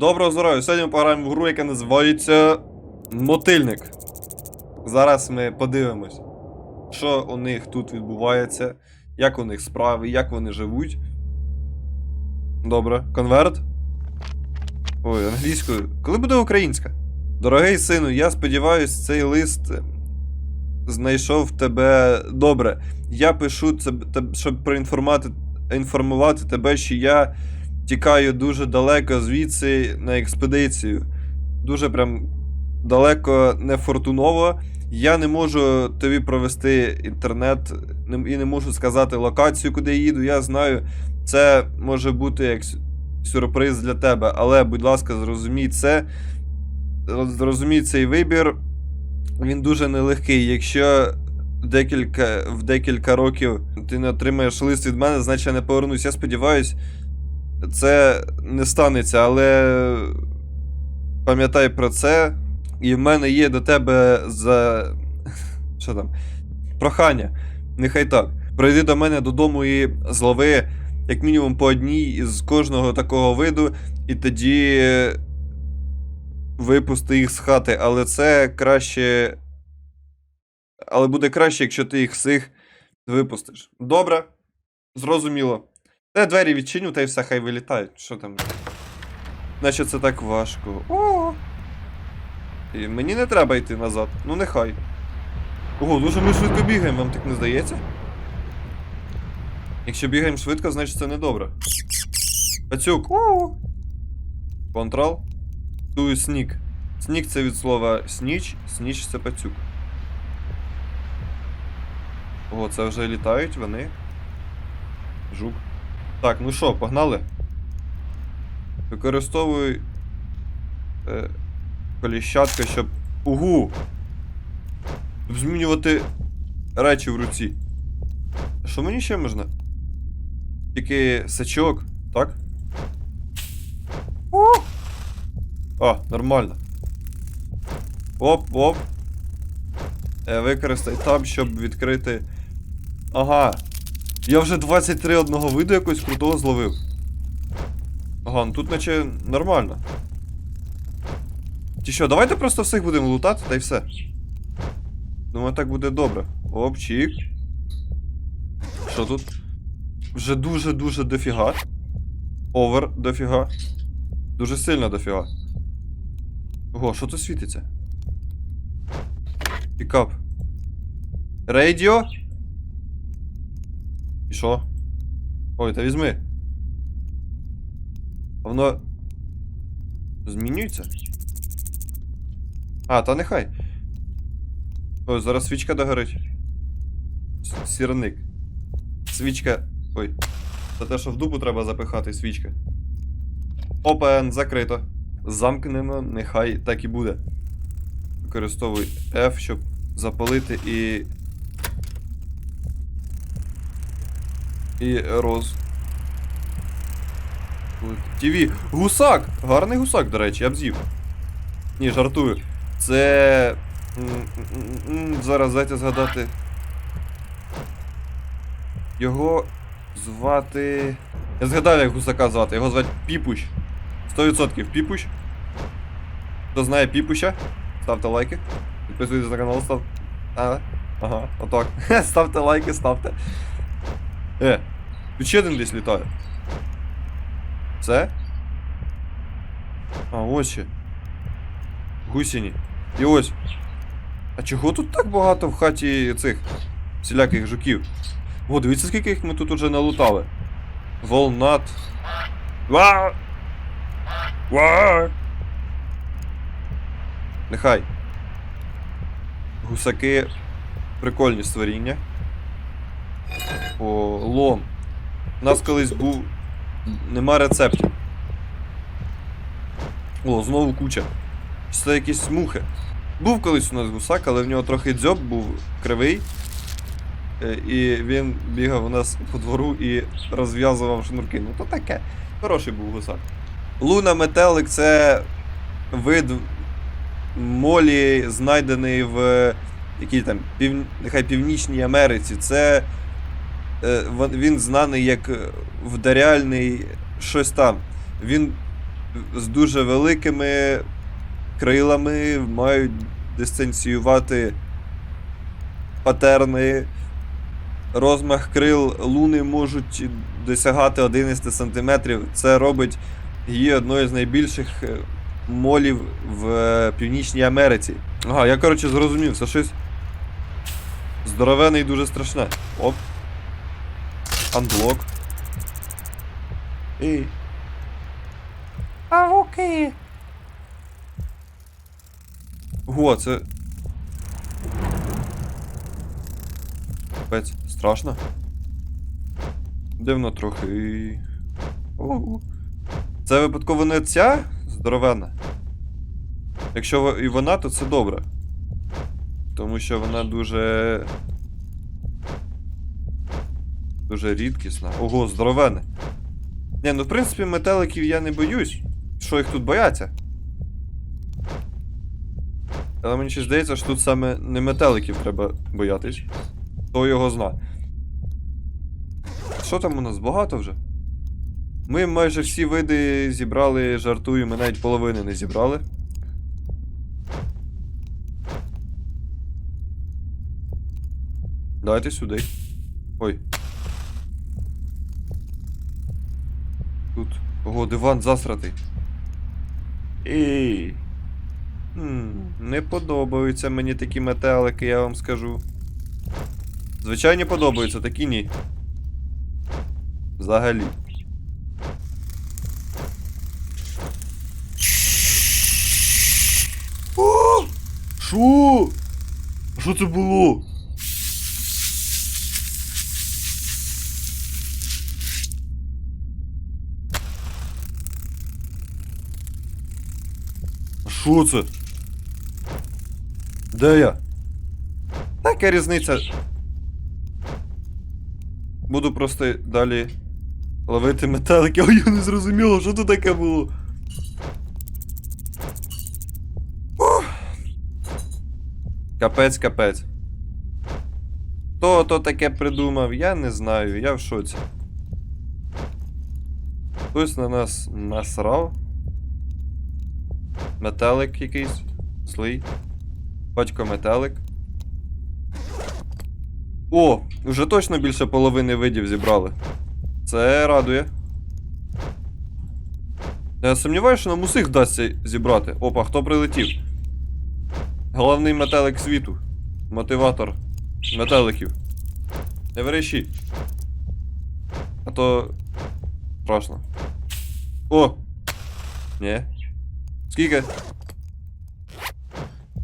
Доброго здоров'я! Сьогодні ми пограємо в гру, яка називається Мотильник. Зараз ми подивимось, що у них тут відбувається, як у них справи, як вони живуть. Добре, конверт. Ой, англійською. Коли буде українська? Дорогий сину, я сподіваюся, цей лист знайшов тебе добре. Я пишу це, щоб проінформувати інформувати тебе, що я тікаю дуже далеко звідси на експедицію. Дуже прям далеко нефортуново. Я не можу тобі провести інтернет і не можу сказати локацію, куди я їду. Я знаю, це може бути як сюрприз для тебе. Але, будь ласка, зрозумій це. Зрозумій цей вибір. Він дуже нелегкий. Якщо декілька, в декілька років ти не отримаєш лист від мене, значить я не повернусь. Я сподіваюсь, це не станеться, але пам'ятай про це. І в мене є до тебе за. Що там? Прохання. Нехай так. Прийди до мене додому і злови як мінімум по одній із кожного такого виду, і тоді випусти їх з хати. Але це краще. Але буде краще, якщо ти їх всіх випустиш. Добре. Зрозуміло. Та я двері відчиню, та й все, хай вилітають. Що там? Наче це так важко. О! І мені не треба йти назад. Ну нехай. Ого, дуже ми швидко бігаємо, вам так не здається? Якщо бігаємо швидко, значить це недобре. Пацюк. О! Контрол. Тую снік. Снік це від слова сніч, сніч це пацюк. О, це вже літають вони. Жук. Так, ну що, погнали? Використовуй е, коліщатка, щоб. Угу! Щоб змінювати речі в руці. Що мені ще можна? Тільки сачок, так? О! А, нормально. Оп, оп. Е, використай таб, щоб відкрити. Ага. Я вже 23 одного виду якось крутого зловив. Ага, ну тут наче нормально. Ті що, давайте просто всіх будемо лутати та й все. Думаю, так буде добре. Оп, чік. Що тут? Вже дуже-дуже дофіга. Овер дофіга. Дуже сильно дофіга. Ого, що тут світиться? Пікап. Радіо? І що? Ой, та візьми. Воно. Змінюється? А, та нехай. Ой, зараз свічка догорить. Сірник. Свічка. Ой. Це те, що в дупу треба запихати, свічка. Опен, закрито. Замкнено, нехай так і буде. Використовуй F, щоб запалити і. І роз. ТВ. Гусак! Гарний гусак, до речі, я б з'їв. Ні, жартую. Це. Зараз дайте згадати. Його звати. Я згадав, як гусака звати. Його звати Піпуш. 100% Піпуш. Хто знає Піпуша? Ставте лайки. Підписуйтесь на канал, став. А, ага, отак. ставте лайки, ставте. Е, тут ще один десь літає. Це? А, ось ще. Гусіні. І ось. А чого тут так багато в хаті цих всіляких жуків? О, дивіться, скільки їх ми тут уже налутали. Волнат. Ва! Ва! Нехай. Гусаки прикольні створіння. О, лом. У нас колись був. Нема рецептів. О, знову куча. Це якісь мухи. Був колись у нас гусак, але в нього трохи дзьоб був кривий. Е, І він бігав у нас по двору і розв'язував шнурки. Ну то таке. Хороший був гусак. Луна метелик це вид молі, знайдений в якій там пів... нехай Північній Америці. Це він знаний як е, вдаряльний щось там. Він з дуже великими крилами мають дистанціювати патерни. Розмах крил луни можуть досягати 11 см. Це робить її одною з найбільших е, молів в е, Північній Америці. Ага, я коротше зрозумів, це щось здоровене і дуже страшне. Оп. Анблок. І. Павуки. Го, це. Капець, страшно. Дивно трохи. Ого. Це випадково не ця здоровенна? Якщо і вона, то це добре. Тому що вона дуже. Дуже рідкісна. Ого, здоровенне. Ні, ну в принципі метеликів я не боюсь. Що їх тут бояться? Але мені ще здається, що тут саме не метеликів треба боятись. Хто його зна. Що там у нас багато вже? Ми майже всі види зібрали, жартую, ми навіть половини не зібрали. Давайте сюди. Ой. Тут. Ого, диван засратий. Ей. М, Не подобаються мені такі метелики, я вам скажу. Звичайно, подобаються, такі ні. Взагалі. О! Що? Що це було? Що це? Де я? Така різниця. Буду просто далі ловити метелики. Ой, я не зрозуміло, що тут таке було. Капець, капець. Хто то таке придумав, я не знаю, я в шоці. Хтось на нас насрав. Метелик якийсь. Злий. Батько метелик. О, вже точно більше половини видів зібрали. Це радує. Я сумніваюся, що нам усіх вдасться зібрати. Опа, хто прилетів? Головний метелик світу. Мотиватор метеликів. Не верещи. А то. Страшно. О! Ні. Скільки?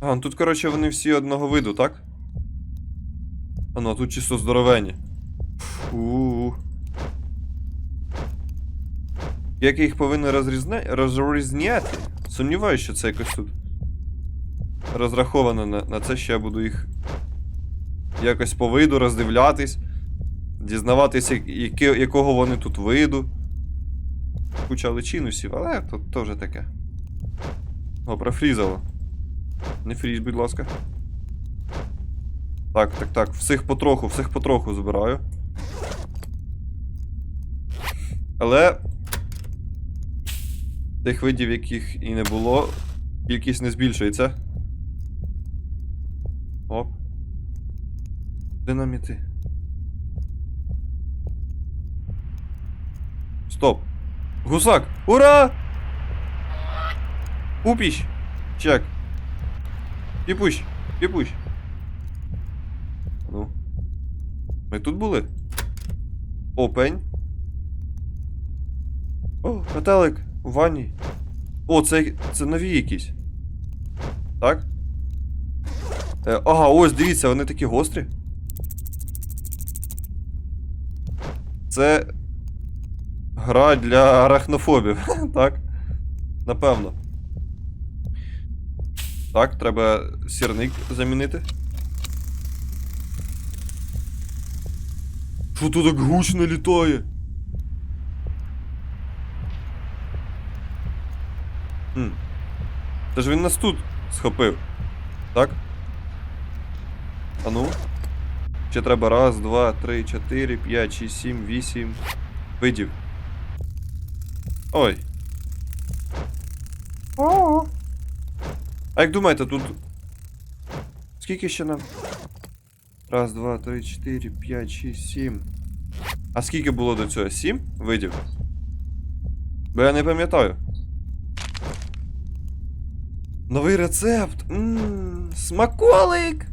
А, ну тут, коротше, вони всі одного виду, так? А ну, а тут чисто здоровенні. Фу. Як я їх повинен розрізня... розрізняти? Сумніваюся, що це якось тут. Розраховано на, на це, що я буду їх якось по виду роздивлятись, дізнаватися, яке, якого вони тут виду. Куча личинусів, але тут то вже таке. О, профрізало. Не фрізь, будь ласка. Так, так, так. Всіх потроху, всіх потроху збираю. Але. Тих видів, яких і не було, кількість не збільшується. Оп. Де нам іти? Стоп. Гусак! Ура! Упіщ! Чек. Піпущ, піпущ. Ну. Ми тут були? Опень. О, метелик у ванні. О, це, це нові якісь. Так? Е, ага, ось, дивіться, вони такі гострі. Це гра для арахнофобів, так? Напевно. Так, треба сірник замінити. Що тут так гучно літає? Хм. Та ж він нас тут схопив. Так? А ну. Ще треба раз, два, три, чотири, п'ять, шість, сім, вісім видів. Ой. Як думаєте, тут. Скільки ще нам? Раз, два, три, чотири, п'ять, шість, сім. А скільки було до цього? Сім видів? Бо я не пам'ятаю. Новий рецепт. Ммм, смаколик.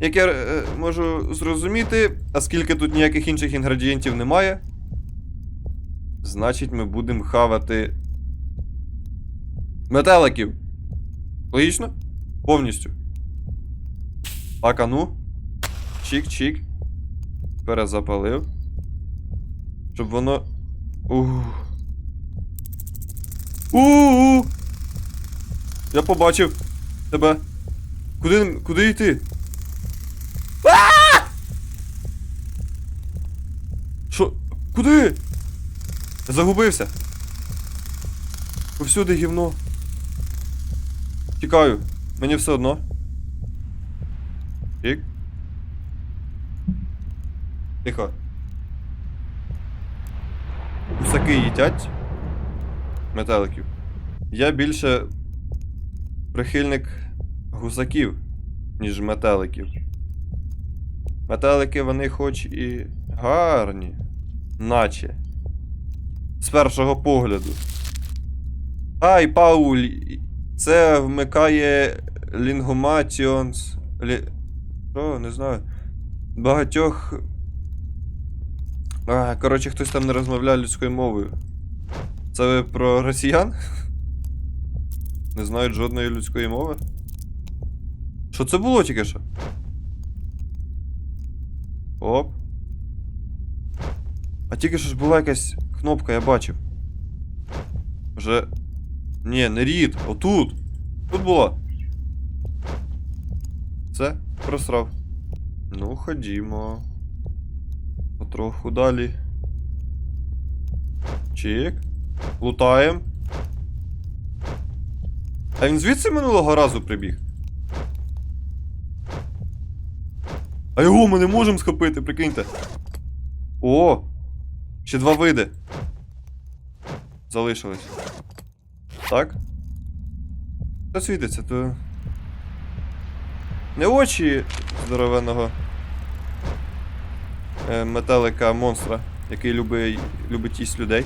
Як я е, можу зрозуміти, оскільки тут ніяких інших інгредієнтів немає. Значить, ми будемо хавати. Метеликів. Логічно? Повністю. Так, а ну. Чик-чик. Перезапалив. Щоб воно. У-у-у! Я побачив тебе. Куди, куди йти? Що? Куди? Загубився. Повсюди гівно. Тікаю. Мені все одно. Тік. Тихо. Гусаки їдять метеликів. Я більше прихильник гусаків, ніж метеликів. Метелики вони хоч і гарні, наче. З першого погляду. Ай, Пауль, це вмикає Лінгоматіонс. Лі... Що, не знаю. Багатьох. А, коротше, хтось там не розмовляє людською мовою. Це ви про росіян? Не знають жодної людської мови? Що це було тільки що? Оп. А тільки що ж була якась кнопка, я бачив. Вже. Ні, не рід, отут. Тут була. Це просрав. Ну, ходімо. Потроху далі. Чик. Лутаєм. А він звідси минулого разу прибіг? А його ми не можемо схопити, прикиньте. О! Ще два види. Залишились. Так? Що світиться, то. Не очі здоровенного е, метелика монстра, який любить, любить їсть людей.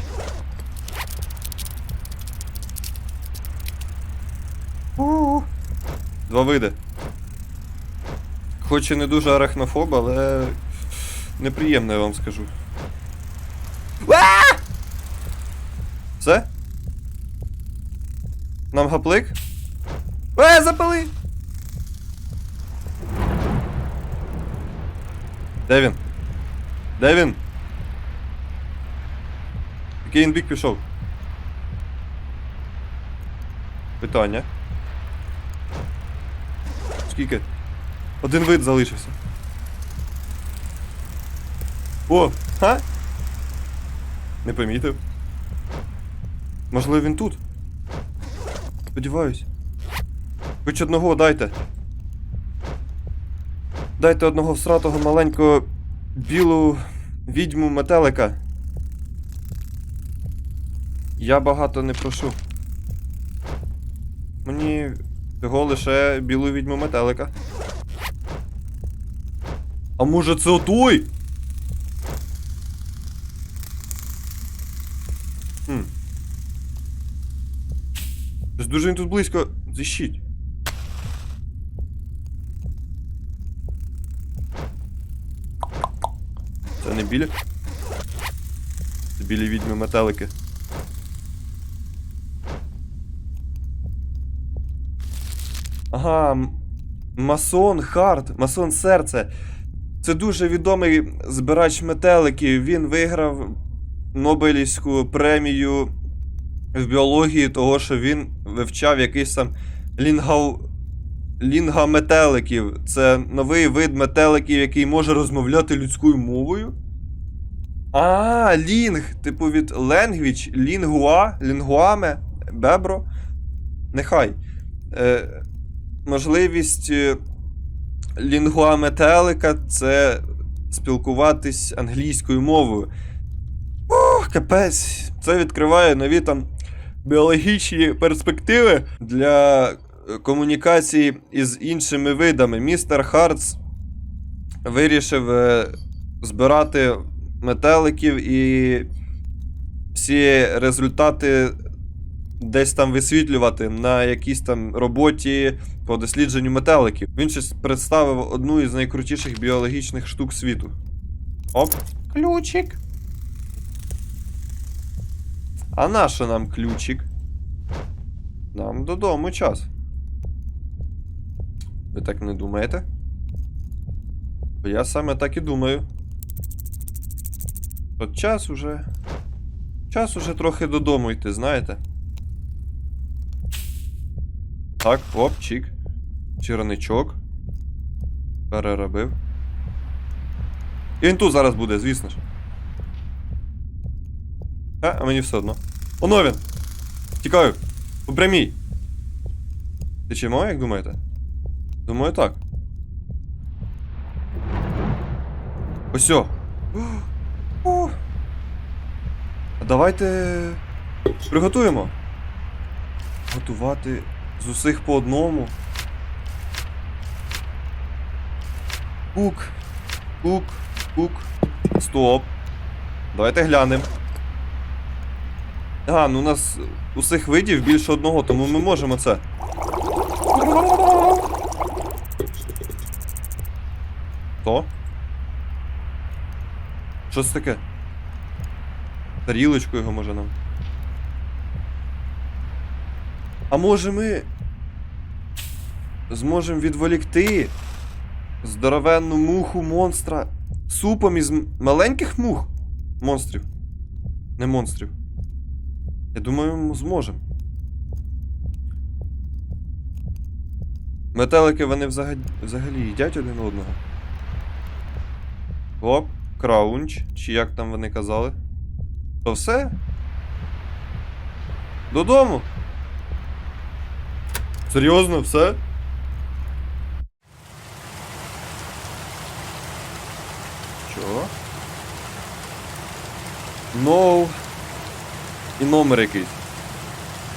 У-у-у. Два види. Хоч і не дуже арахнофоб, але неприємно, я вам скажу. Все? Нам гаплик? Е, запали! Де він? Де він? Який він бік пішов? Питання. Скільки? Один вид залишився. О! Ха? Не помітив. Можливо, він тут. Сподіваюсь. Хоч одного дайте. Дайте одного всратого маленького білу відьму метелика. Я багато не прошу. Мені всього лише білу відьму метелика. А може це отой? Хм. Щось дуже він тут близько. Зіщіть. Це не білі? Це білі відьми метелики. Ага, масон Харт, масон серце. Це дуже відомий збирач метеликів. Він виграв Нобелівську премію в біології, того, що він вивчав якийсь там лінгау... лінгаметеликів. Це новий вид метеликів, який може розмовляти людською мовою. А, лінг, типу від language, лінгуа, лінгуаме, бебро. Нехай. Е, можливість е, лінгуа метелика це спілкуватись англійською мовою. Ох, капець. Це відкриває нові там біологічні перспективи для е, комунікації із іншими видами. Містер Хартс вирішив е, збирати метеликів і всі результати десь там висвітлювати на якійсь там роботі по дослідженню метеликів. Він щось представив одну із найкрутіших біологічних штук світу. Оп. Ключик. А нащо нам ключик? Нам додому час. Ви так не думаєте? Бо я саме так і думаю. От час уже. Час уже трохи додому йти, знаєте? Так, оп, чик. Черничок. Переробив. І він тут зараз буде, звісно ж. А, а мені все одно. Оно він! Тікаю! По прямій! Течемо, як думаєте? Думаю, так. Осьо. О. А давайте приготуємо. Готувати з усіх по одному. Кук. Кук. Кук. Стоп. Давайте глянемо. А, ну у нас усіх видів більше одного, тому ми можемо це. То? Що це таке? Тарілочку його може нам. А може ми зможемо відволікти здоровенну муху монстра супом із маленьких мух? Монстрів. Не монстрів. Я думаю, ми зможемо. Метелики вони взагалі, взагалі їдять один одного. Оп, краунч, чи як там вони казали. То все? Додому. Серйозно, все? Чого? No. І номер якийсь.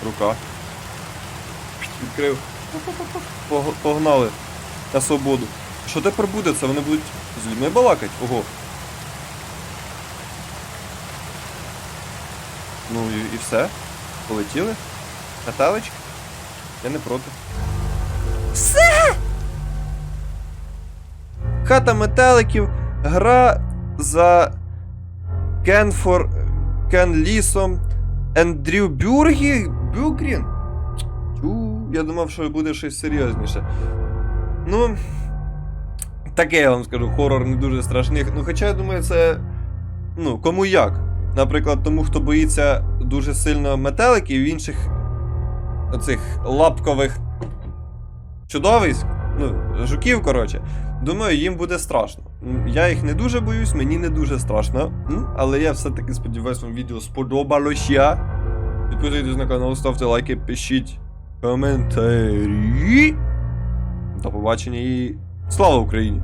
Рука. Відкрив. Погнали. На свободу. Що тепер буде? Це вони будуть з людьми балакать? Ого. Ну і, і все. Полетіли. Металички. Я не проти. Все! Хата метеликів. Гра за Кенфор. Кен Лісом. Ендрю Бюргі. Бюгрін. Тю, я думав, що буде щось серйозніше. Ну. Таке я вам скажу, хорор не дуже страшний. Ну, хоча я думаю, це. Ну, кому як. Наприклад, тому, хто боїться дуже сильно метеликів і інших оцих лапкових чудовиськ, ну, жуків, коротше. Думаю, їм буде страшно. Я їх не дуже боюсь, мені не дуже страшно. Але я все-таки сподіваюся, вам відео сподобалося. Підписуйтесь на канал, ставте лайки, пишіть коментарі. До побачення і слава Україні!